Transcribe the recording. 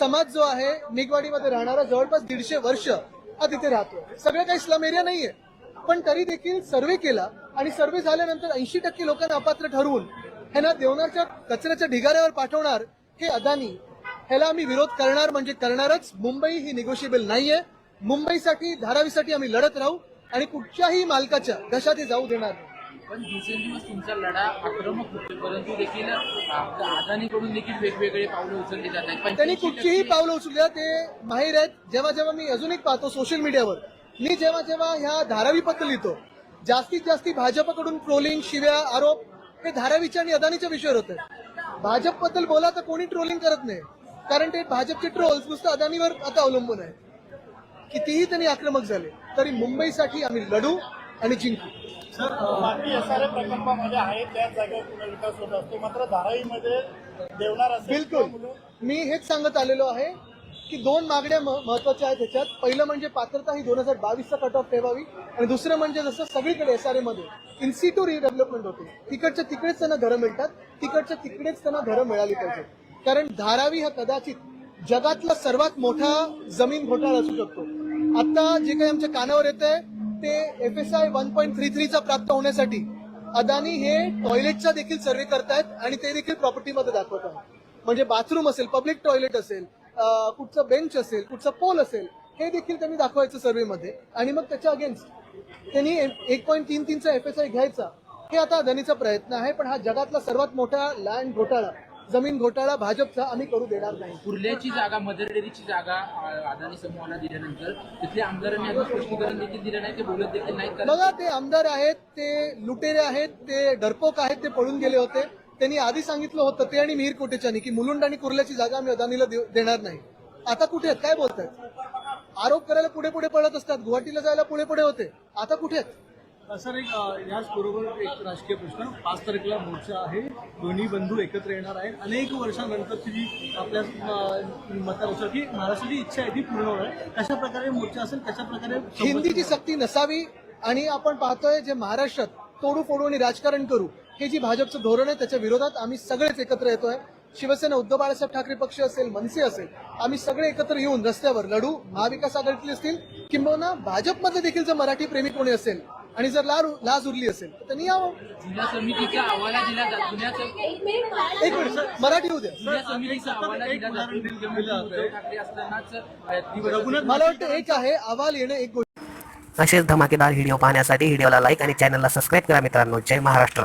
समाज जो आहे निगवाडीमध्ये राहणारा जवळपास दीडशे वर्ष हा तिथे राहतो सगळं काही स्लम एरिया नाहीये. पण तरी देखील सर्वे केला आणि सर्वे झाल्यानंतर ऐंशी टक्के लोकांना अपात्र ठरवून ह्यांना देवनारच्या कचऱ्याच्या ढिगाऱ्यावर पाठवणार हे अदानी. ह्याला आम्ही विरोध करणार म्हणजे करणारच. मुंबई ही निगोशिएबल नाहीये. मुंबईसाठी धारावीसाठी आम्ही लढत राहू आणि कुठच्याही मालकाच्या घशात जाऊ देणार नाही. पण दिवसेंदिवस तुमचा लढा आक्रमक होतोय. परंतु देखील अदानीकडून देखील वेगवेगळे पावलं उचलली जात आहेत. त्यांनी 85% कुठचीही पावलं उचलल्या ते माहीर आहेत. जेव्हा जेव्हा मी अजून एक पाहतो सोशल मीडियावर मी जेव्हा जेव्हा ह्या धारावीबद्दल लिहितो जास्तीत जास्ती भाजपकडून ट्रोलिंग शिव्या आरोप हे धारावीच्या आणि अदानीच्या विषयावर होत भाजपबद्दल बोला तर कोणी ट्रोलिंग करत नाही. कारण ते भाजपचे ट्रोल्स नुसतं अदानीवर आता अवलंबून आहे. कितीही त्यांनी आक्रमक झाले तरी मुंबईसाठी आम्ही लढू आणि जिंकू. बाकी एसआरए प्रकल्पामध्ये आहे त्याच जागेवर पुनर्विकास होत असतो? मात्र धारावीमध्ये देवणार असेल बिलकुल. मी हेच सांगत आलेलो आहे की दोन मागण्या महत्त्वाच्या आहेत त्याच्यात पहिलं म्हणजे पात्रता ही दोन हजार बावीसचा कट ऑफ ठेवावी. आणि दुसरं म्हणजे जसं सगळीकडे एसआरए मध्ये इन्स्टिट्यूट रिडेव्हलपमेंट होते. तिकडच्या तिकडेच त्यांना घरं मिळतात. तिकडच्या तिकडेच त्यांना घरं मिळाली पाहिजे कारण धारावी हा कदाचित जगातला सर्वात मोठा जमीन घोटाळा असू शकतो. आता जे काही आमच्या कानावर येत आहे ते F S I one point three थ्रीचा प्राप्त होण्यासाठी अदानी हे टॉयलेटचा देखील सर्वे करतायत आणि ते देखील प्रॉपर्टीमध्ये दाखवत आहेत म्हणजे बाथरूम असेल पब्लिक टॉयलेट असेल कुठचं बेंच असेल कुठचं पोल असेल हे देखील त्यांनी दाखवायचं सर्वेमध्ये आणि मग त्याच्या अगेन्स्ट त्यांनी एक पॉईंट तीन तीनचा एफ एस आय घ्यायचा. हे आता अदानीचा प्रयत्न आहे पण हा जगातला सर्वात मोठा लँड घोटाळा जमीन घोटाळा भाजपचा आम्ही करू देणार नाही. कुर्ल्याची जागा मदर डेअरीची जागा अदानी समूहाला दिल्यानंतर तिथल्या आमदारांनी अजून स्पष्टीकरण देखील दिलं नाही ते बोलत देखील कारण बघा ते आमदार आहेत ते लुटेरे आहेत ते डरपोक आहेत ते पळून गेले होते. त्यांनी आधी सांगितलं होतं ते आणि मिहीर कोटेचानी की मुलुंड आणि कुर्ल्याची जागा आम्ही अदानीला देणार नाही. आता कुठे आहेत? काय बोलतायत? आरोप करायला पुढे पुढे पळत असतात. गुवाहाटीला जायला पुढे पुढे होते. आता कुठे आहेत? सर एक याचबरोबर एक राजकीय प्रश्न. पाच तारखेला मोर्चा आहे. दोन्ही बंधू एकत्र येणार आहेत. अनेक वर्षानंतर जी आपल्या मतानुसार की महाराष्ट्राची इच्छा आहे ती पूर्ण होणार आहे. कशा प्रकारे मोर्चा असेल कशा प्रकारे हिंदीची सक्ती नसावी आणि आपण पाहतोय जे महाराष्ट्रात तोडू फोडू आणि राजकारण करू हे जी भाजपचं धोरण आहे त्याच्या विरोधात आम्ही सगळेच एकत्र येतोय. शिवसेना उद्धव बाळासाहेब ठाकरे पक्ष असेल मनसे असेल आम्ही सगळे एकत्र येऊन रस्त्यावर लढू. महाविकास आघाडीतले असतील किंबहुना भाजपमध्ये देखील जर मराठी प्रेमी कोणी असेल आणि जर ला लाज उरली असेल तर त्यांनी यावं. जुन्या समितीचा अहवाला दिला जातो जुन्या सम- एक मिनिट सर मराठी होऊ द्या. समितीचा अहवाला दिला जातो. उद्धव ठाकरे असतानाच मला वाटतं एक आहे अहवाल येणं एक गोष्ट. असेच धमाकेदार व्हिडिओ पाहण्यासाठी व्हिडिओला लाईक आणि चॅनलला सबस्क्राईब करा मित्रांनो. जय महाराष्ट्र.